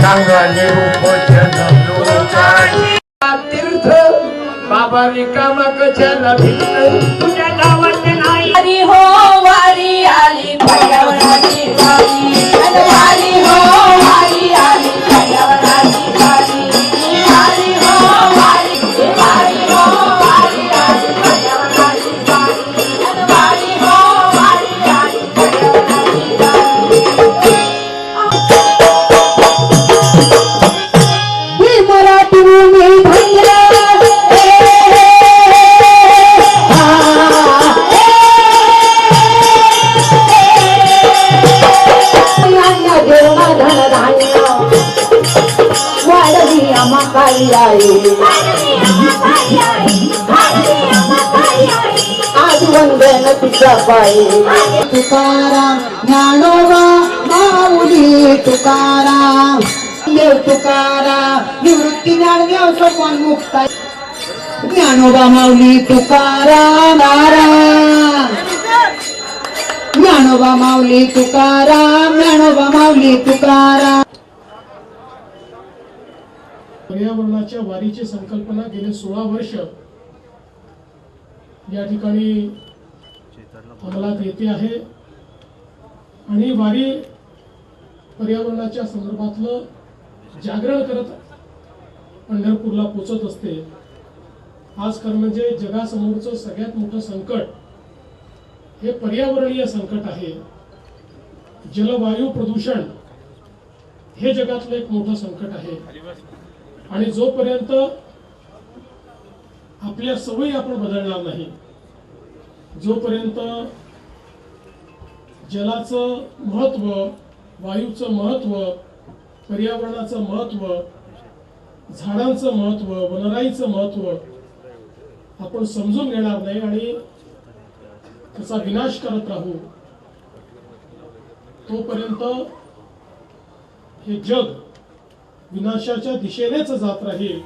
सांगाने उपोषण लोकांची तीर्थ बाबा रिकामा कशाला भिन्न? तुझ्या वंदन तुझा पायी तुकाराम ज्ञानोबा माऊली तुकाराम देव तुकाराम निवृत्ती ज्ञान देव मुक्ता ज्ञानोबा माऊली तुकाराम नारायण ज्ञानोबा माऊली तुकाराम ज्ञानोबा माऊली तुकाराम. पर्यावरणाच्या वारीची संकल्पना गेले सोळा वर्ष या ठिकाणी अंमलात येते आहे. आणि वारी पर्यावरणाच्या संदर्भातलं जागरण करत पंढरपूरला पोचत असते. आज खरं म्हणजे जगासमोरचं सगळ्यात मोठं संकट हे पर्यावरणीय संकट आहे. जलवायू प्रदूषण हे जगातलं एक मोठं संकट आहे. आणि जोपर्यंत आपल्या सवयी आपण बदलणार नाही जोपर्यंत जलाचं महत्त्व वायूचं महत्त्व पर्यावरणाचं महत्त्व झाडांचं महत्त्व वनराईचं महत्त्व आपण समजून घेणार नाही आणि त्याचा विनाश करत राहू तोपर्यंत हे जग विनाशाच्या दिशेनेच जात राहील.